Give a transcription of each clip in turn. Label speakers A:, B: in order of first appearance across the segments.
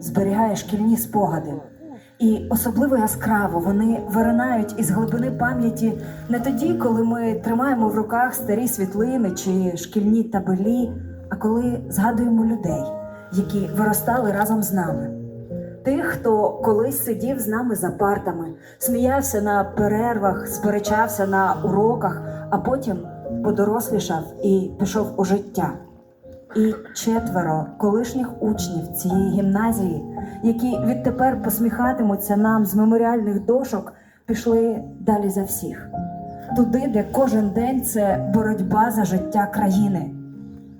A: зберігає шкільні спогади. І особливо яскраво вони виринають із глибини пам'яті не тоді, коли ми тримаємо в руках старі світлини чи шкільні табелі, а коли згадуємо людей, які виростали разом з нами. Тих, хто колись сидів з нами за партами, сміявся на перервах, сперечався на уроках, а потім подорослішав і пішов у життя. І четверо колишніх учнів цієї гімназії, які відтепер посміхатимуться нам з меморіальних дошок, пішли далі за всіх. Туди, де кожен день це боротьба за життя країни.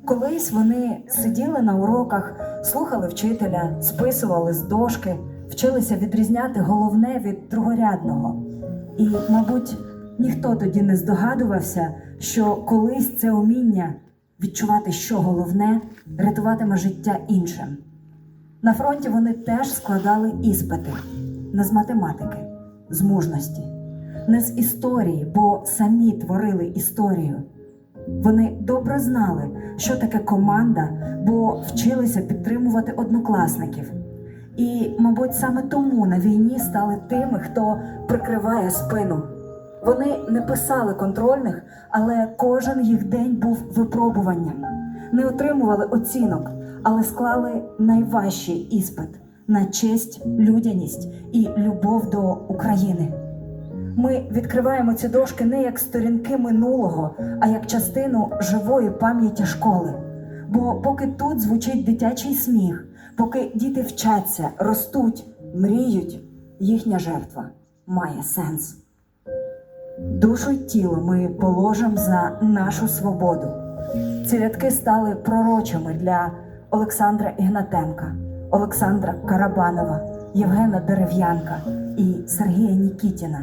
A: Колись вони сиділи на уроках, слухали вчителя, списували з дошки, вчилися відрізняти головне від другорядного. І, мабуть, ніхто тоді не здогадувався, що колись це уміння відчувати, що головне, рятуватиме життя іншим. На фронті вони теж складали іспити не з математики, з мужності, не з історії, бо самі творили історію. Вони добре знали, що таке команда, бо вчилися підтримувати однокласників. І, мабуть, саме тому на війні стали тими, хто прикриває спину. Вони не писали контрольних, але кожен їх день був випробуванням. Не отримували оцінок, але склали найважчий іспит на честь, людяність і любов до України. Ми відкриваємо ці дошки не як сторінки минулого, а як частину живої пам'яті школи. Бо поки тут звучить дитячий сміх, поки діти вчаться, ростуть, мріють, їхня жертва має сенс. Душу й тіло ми положимо за нашу свободу. Ці рядки стали пророчими для Олександра Ігнатенка, Олександра Карабанова, Євгена Дерев'янка і Сергія Нікітіна.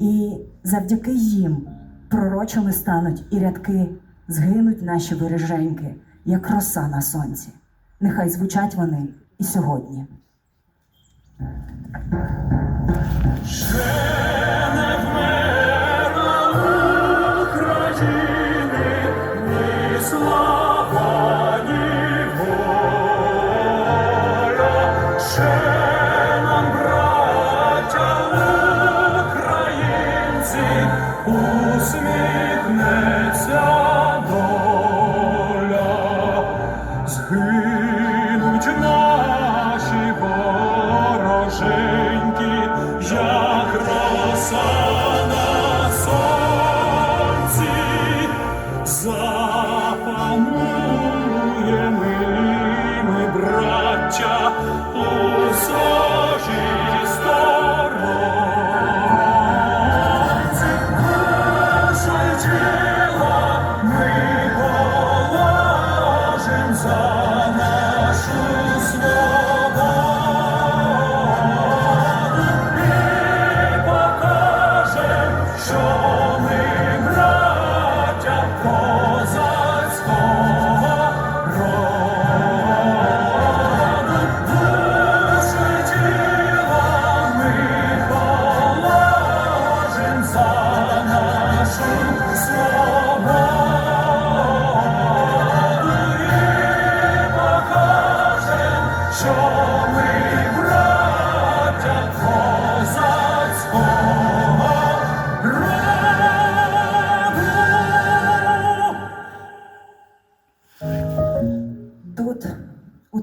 A: І завдяки їм пророчими стануть і рядки згинуть наші береженьки, як роса на сонці. Нехай звучать вони і сьогодні. sua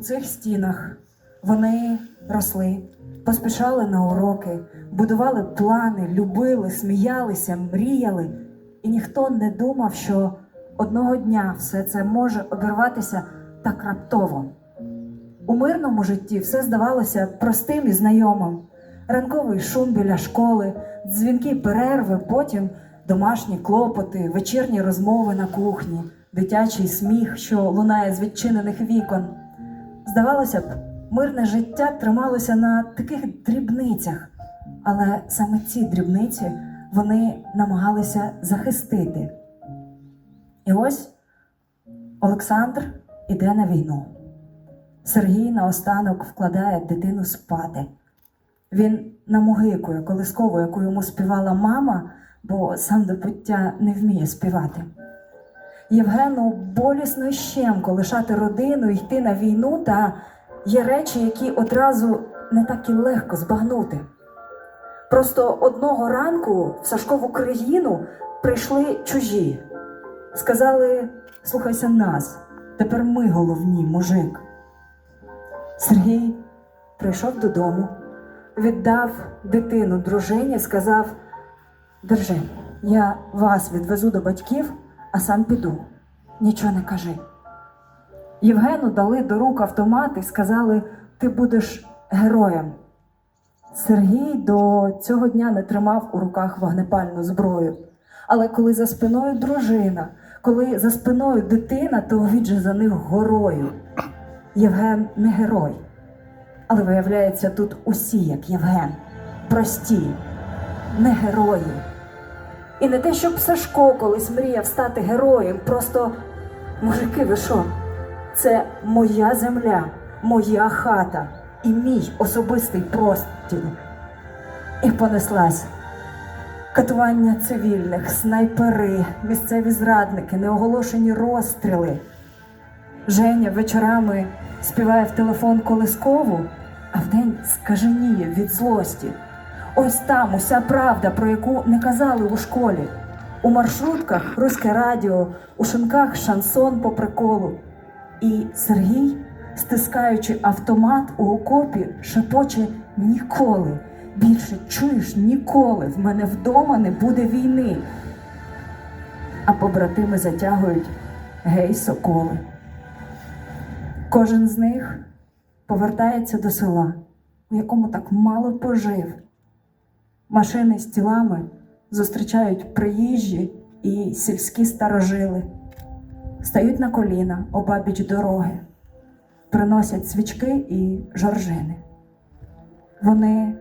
A: цих стінах, вони росли, поспішали на уроки, будували плани, любили, сміялися, мріяли, і ніхто не думав, що одного дня все це може обірватися так раптово. У мирному житті все здавалося простим і знайомим. Ранковий шум біля школи, дзвінки перерви, потім домашні клопоти, вечірні розмови на кухні, дитячий сміх, що лунає з відчинених вікон. Здавалося б, мирне життя трималося на таких дрібницях, але саме ці дрібниці вони намагалися захистити. І ось Олександр іде на війну. Сергій наостанок вкладає дитину спати. Він намугикує колискову, яку йому співала мама, бо сам до пуття не вміє співати. Євгену болісно щемко лишати родину, йти на війну та є речі, які одразу не так і легко збагнути. Просто одного ранку в Сашкову країну прийшли чужі. Сказали: слухайся нас, тепер ми головні, мужик. Сергій прийшов додому, віддав дитину дружині, сказав: Держи, я вас відвезу до батьків, а сам піду. Нічого не кажи. Євгену дали до рук автомат і сказали: ти будеш героєм. Сергій до цього дня не тримав у руках вогнепальну зброю. Але коли за спиною дружина, коли за спиною дитина, то він же за них горою. Євген не герой. Але виявляється, тут усі, як Євген, прості, не герої. І не те, щоб Сашко колись мріяв стати героєм, просто мужики, ви що? Це моя земля, моя хата і мій особистий простір. І понеслась. Катування цивільних, снайпери, місцеві зрадники, неоголошені розстріли. Женя вечорами співає в телефон колискову, а вдень скаженіє від злості. Ось там уся правда, про яку не казали у школі. У маршрутках руське радіо, у шинках шансон по приколу. І Сергій, стискаючи автомат у окопі, шепоче ніколи. Більше чуєш ніколи. В мене вдома не буде війни. А побратими затягують гей соколи. Кожен з них повертається до села, у якому так мало пожив. Машини з тілами зустрічають приїжджі і сільські старожили, стають на коліна обабіч дороги, приносять свічки і жоржини. Вони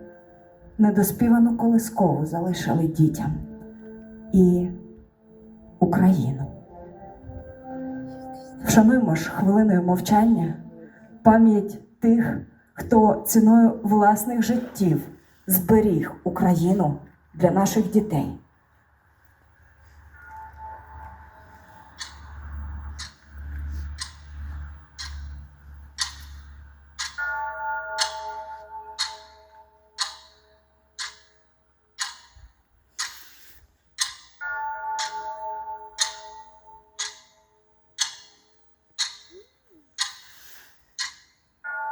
A: недоспівану колискову залишили дітям і Україну. Вшануймо ж хвилиною мовчання пам'ять тих, хто ціною власних життів зберіг Україну для наших дітей.